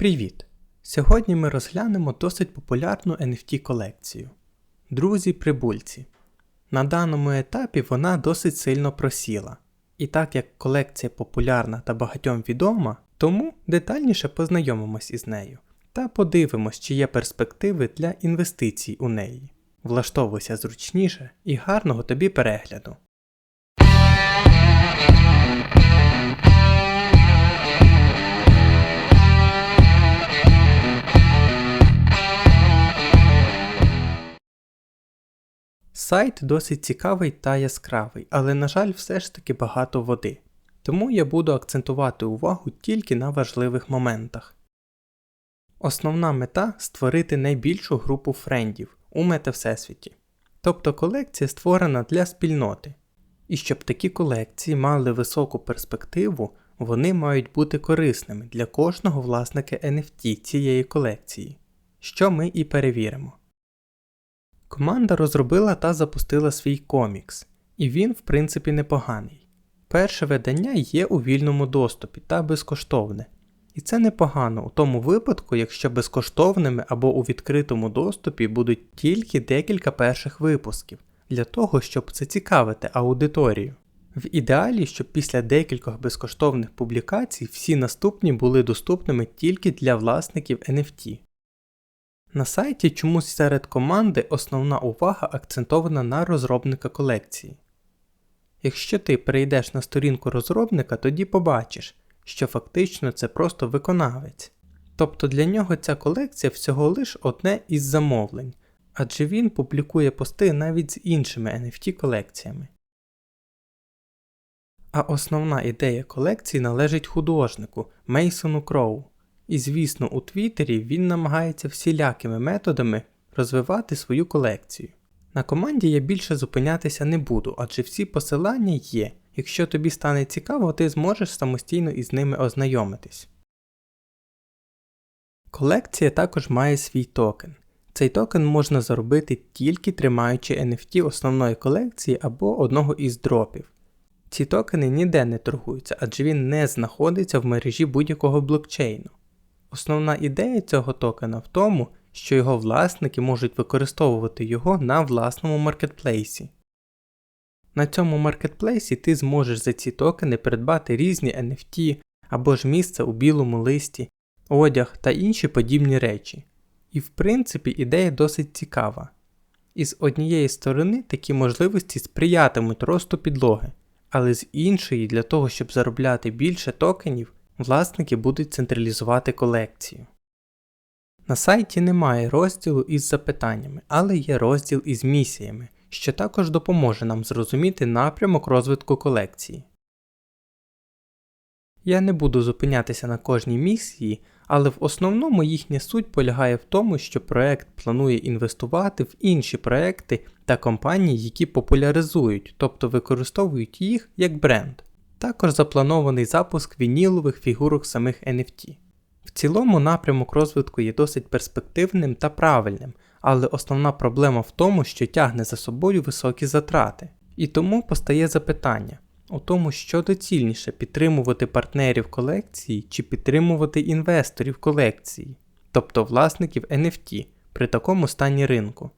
Привіт! Сьогодні ми розглянемо досить популярну NFT колекцію. Друзі прибульці. На даному етапі вона досить сильно просіла. І так як колекція популярна та багатьом відома, тому детальніше познайомимось із нею та подивимось, чи є перспективи для інвестицій у неї. Влаштовуйся зручніше і гарного тобі перегляду! Сайт досить цікавий та яскравий, але, на жаль, все ж таки багато води. Тому я буду акцентувати увагу тільки на важливих моментах. Основна мета створити найбільшу групу френдів у метавсесвіті. Тобто колекція створена для спільноти. І щоб такі колекції мали високу перспективу, вони мають бути корисними для кожного власника NFT цієї колекції, що ми і перевіримо. Команда розробила та запустила свій комікс, і він, в принципі, непоганий. Перше видання є у вільному доступі та безкоштовне. І це непогано у тому випадку, якщо безкоштовними або у відкритому доступі будуть тільки декілька перших випусків, для того, щоб зацікавити аудиторію. В ідеалі, щоб після декількох безкоштовних публікацій всі наступні були доступними тільки для власників NFT. На сайті чомусь серед команди основна увага акцентована на розробника колекції. Якщо ти перейдеш на сторінку розробника, тоді побачиш, що фактично це просто виконавець. Тобто для нього ця колекція всього лиш одне із замовлень, адже він публікує пости навіть з іншими NFT колекціями. А основна ідея колекції належить художнику Мейсону Кроу. І звісно, у Твіттері він намагається всілякими методами розвивати свою колекцію. На команді я більше зупинятися не буду, адже всі посилання є. Якщо тобі стане цікаво, ти зможеш самостійно із ними ознайомитись. Колекція також має свій токен. Цей токен можна заробити тільки тримаючи NFT основної колекції або одного із дропів. Ці токени ніде не торгуються, адже він не знаходиться в мережі будь-якого блокчейну. Основна ідея цього токена в тому, що його власники можуть використовувати його на власному маркетплейсі. На цьому маркетплейсі ти зможеш за ці токени придбати різні NFT або ж місце у білому листі, одяг та інші подібні речі. І в принципі ідея досить цікава. І з однієї сторони такі можливості сприятимуть росту підлоги, але з іншої, для того, щоб заробляти більше токенів, власники будуть централізувати колекцію. На сайті немає розділу із запитаннями, але є розділ із місіями, що також допоможе нам зрозуміти напрямок розвитку колекції. Я не буду зупинятися на кожній місії, але в основному їхня суть полягає в тому, що проект планує інвестувати в інші проекти та компанії, які популяризують, тобто використовують їх як бренд. Також запланований запуск вінілових фігурок самих NFT. В цілому напрямок розвитку є досить перспективним та правильним, але основна проблема в тому, що тягне за собою високі затрати. І тому постає запитання у тому, що доцільніше підтримувати партнерів колекції чи підтримувати інвесторів колекції, тобто власників NFT при такому стані ринку.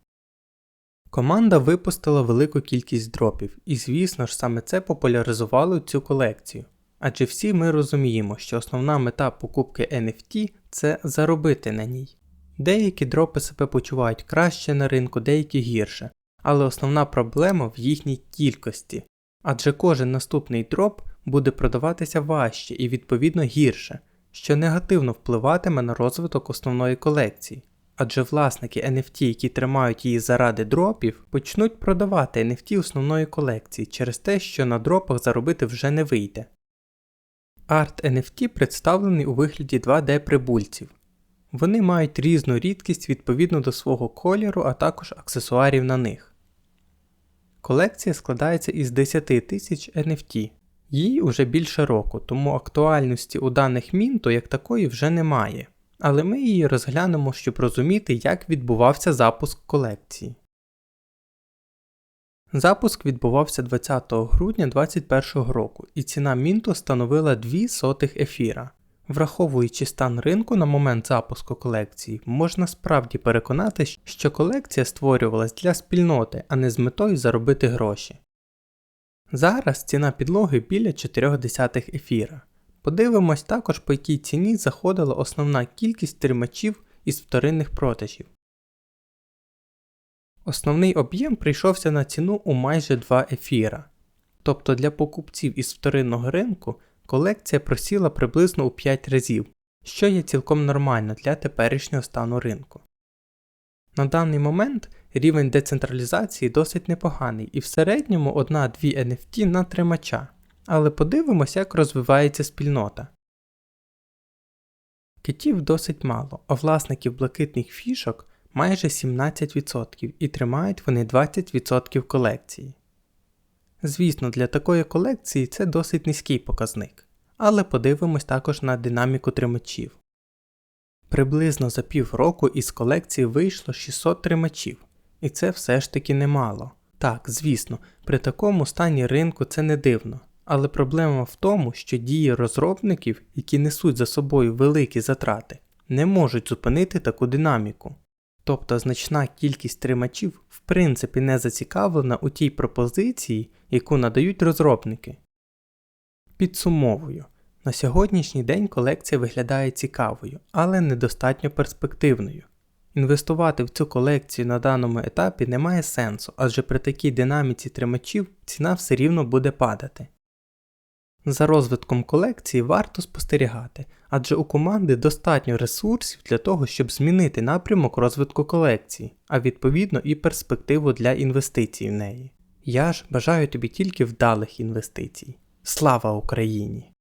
Команда випустила велику кількість дропів, і звісно ж саме це популяризувало цю колекцію. Адже всі ми розуміємо, що основна мета покупки NFT це заробити на ній. Деякі дропи себе почувають краще на ринку, деякі гірше, але основна проблема в їхній кількості. Адже кожен наступний дроп буде продаватися важче і відповідно гірше, що негативно впливатиме на розвиток основної колекції. Адже власники NFT, які тримають її заради дропів, почнуть продавати NFT основної колекції через те, що на дропах заробити вже не вийде. Арт NFT представлений у вигляді 2D прибульців. Вони мають різну рідкість відповідно до свого кольору, а також аксесуарів на них. Колекція складається із 10 тисяч NFT. Їй уже більше року, тому актуальності у даних мінто як такої вже немає але ми її розглянемо, щоб розуміти, як відбувався запуск колекції. Запуск відбувався 20 грудня 2021 року, і ціна Мінту становила 2 сотих ефіра. Враховуючи стан ринку на момент запуску колекції, можна справді переконати, що колекція створювалась для спільноти, а не з метою заробити гроші. Зараз ціна підлоги біля 4 ефіра. Подивимось також, по якій ціні заходила основна кількість тримачів із вторинних продажів. Основний об'єм прийшовся на ціну у майже 2 ефіра. Тобто для покупців із вторинного ринку колекція просіла приблизно у 5 разів, що є цілком нормально для теперішнього стану ринку. На даний момент рівень децентралізації досить непоганий і в середньому 1-2 NFT на тримача, але подивимося, як розвивається спільнота. Китів досить мало, а власників блакитних фішок майже 17% і тримають вони 20% колекції. Звісно, для такої колекції це досить низький показник, але подивимось також на динаміку тримачів. Приблизно за півроку із колекції вийшло 600 тримачів, і це все ж таки немало. Так, звісно, при такому стані ринку це не дивно, але проблема в тому, що дії розробників, які несуть за собою великі затрати, не можуть зупинити таку динаміку. Тобто значна кількість тримачів в принципі не зацікавлена у тій пропозиції, яку надають розробники. Підсумовую, на сьогоднішній день колекція виглядає цікавою, але недостатньо перспективною. Інвестувати в цю колекцію на даному етапі немає сенсу, адже при такій динаміці тримачів ціна все рівно буде падати. За розвитком колекції варто спостерігати, адже у команди достатньо ресурсів для того, щоб змінити напрямок розвитку колекції, а відповідно і перспективу для інвестицій в неї. Я ж бажаю тобі тільки вдалих інвестицій. Слава Україні!